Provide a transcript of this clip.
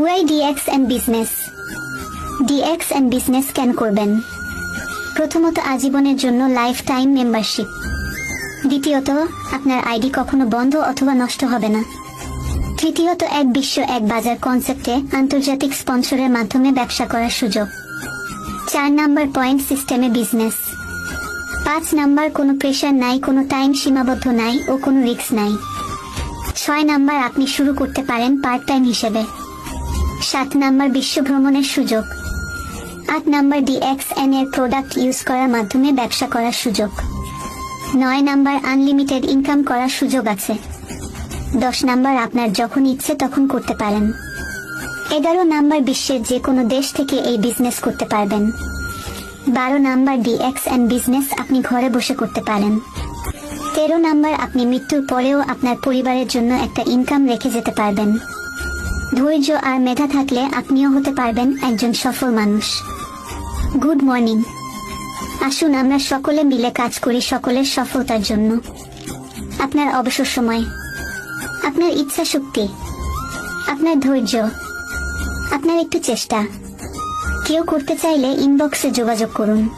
Why DX and business DX and business কেন করবেন। প্রথমত আজীবনের জন্য লাইফ টাইম মেম্বারশিপ দ্বিতীয়ত, আপনার আইডি কখনো বন্ধ অথবা নষ্ট হবে না। তৃতীয়ত, এক বিশ্ব, এক বাজার কনসেপ্টে আন্তর্জাতিক স্পন্সরের মাধ্যমে ব্যবসা করার সুযোগ। চার নাম্বার পয়েন্ট সিস্টেমে বিজনেস পাঁচ নাম্বার, কোনো প্রেশার নাই, কোনো টাইম সীমাবদ্ধ নাই ও কোনো রিস্ক নাই। ছয় নাম্বার, আপনি শুরু করতে পারেন পার্ট টাইম হিসেবে। সাত নাম্বার বিশ্ব ভ্রমণের সুযোগ। আট নাম্বার ডিএক্স এন এর প্রোডাক্ট ইউজ করার মাধ্যমে ব্যবসা করার সুযোগ। নয় নাম্বার আনলিমিটেড ইনকাম করার সুযোগ আছে। দশ নাম্বার আপনার যখন ইচ্ছে তখন করতে পারেন। এগারো নাম্বার বিশ্বের যে কোনো দেশ থেকে এই বিজনেস করতে পারবেন। বারো নাম্বার ডিএক্স অ্যান্ড বিজনেস আপনি ঘরে বসে করতে পারেন। তেরো নাম্বার আপনি মৃত্যুর পরেও আপনার পরিবারের জন্য একটা ইনকাম রেখে যেতে পারবেন। ধৈর্য আর মেধা থাকলে আপনিও হতে পারবেন একজন সফল মানুষ। Good morning. আসুন, আমরা সকলে মিলে কাজ করি সকলের সফলতার জন্য। আপনার অবসর সময়। আপনার ইচ্ছা শক্তি। আপনার ধৈর্য। আপনার একটু চেষ্টা। কেউ করতে চাইলে ইনবক্সে যোগাযোগ করুন।